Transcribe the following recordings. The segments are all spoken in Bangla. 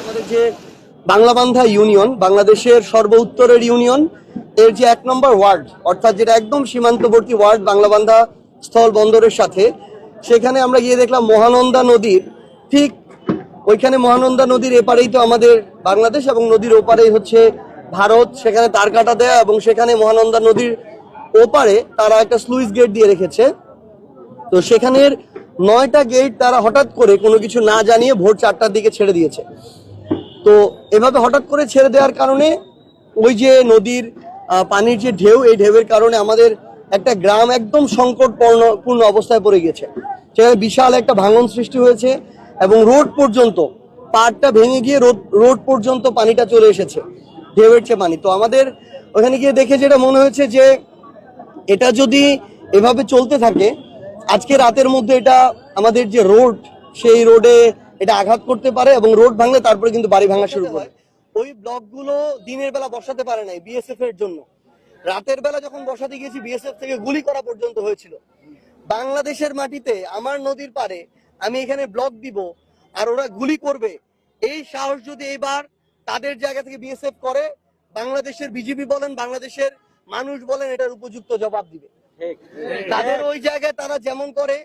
আমাদের যে বাংলাবান্ধা ইউনিয়ন, বাংলাদেশের সর্ব উত্তরের ইউনিয়ন, এর যে এক নম্বর ওয়ার্ড, অর্থাৎ যেটা একদম সীমান্তবর্তী ওয়ার্ড বাংলাবান্ধা স্থল বন্দরের সাথে, সেখানে আমরা গিয়ে দেখলাম মহানন্দা নদীর, ঠিক ওইখানে মহানন্দা নদীর এপারেই তো আমাদের বাংলাদেশ এবং নদীর ওপারেই হচ্ছে ভারত, সেখানে তার কাটা দেয়া এবং সেখানে মহানন্দা নদীর ওপারে তারা একটা স্লুইস গেট দিয়ে রেখেছে। তো সেখানের নয়টা গেট তারা হঠাৎ করে কোনো কিছু না জানিয়ে ভোর চারটার দিকে ছেড়ে দিয়েছে। তো এভাবে হঠাৎ করে ছেড়ে দেওয়ার কারণে ওই যে নদীর পানির যে ঢেউ, এই ঢেউয়ের কারণে আমাদের একটা গ্রাম একদম সংকটপূর্ণ, পূর্ণ অবস্থায় পড়ে গেছে সেখানে বিশাল একটা ভাঙন সৃষ্টি হয়েছে এবং রোড পর্যন্ত পাড়টা ভেঙে গিয়ে রোড রোড পর্যন্ত পানিটা চলে এসেছে। ঢেউয়ের চেয়ে পানি তো আমাদের ওখানে গিয়ে দেখে যেটা মনে হয়েছে যে এটা যদি এভাবে চলতে থাকে, আজকে রাতের মধ্যে এটা আমাদের যে রোড, সেই রোডে এটা আঘাত করতে পারে এবং রোড ভাঙলে তারপরে কিন্তু বাড়ি ভাঙা শুরু করে। ওই ব্লকগুলো দিনের বেলা বসাতে পারে নাই বিএসএফ এর জন্য। রাতের বেলা যখন বসাতে গিয়েছি বিএসএফ থেকে গুলি করা পর্যন্ত হয়েছিল। বাংলাদেশের মাটিতে আমার নদীর পারে আমি এখানে ব্লক দিব আর ওরা গুলি করবে। এই সাহস যদি এইবার তাদের জায়গা থেকে বিএসএফ করে বাংলাদেশের বিজেপি বলেন বাংলাদেশের মানুষ বলেন এটার উপযুক্ত জবাব দিবে। তাদের ওই জায়গায় তারা যেমন করে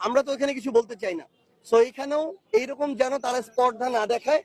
আমরা তো এখানে কিছু বলতে চাই না। সো এখানেও এইরকম যেন তারা স্পর্ধা না দেখায়।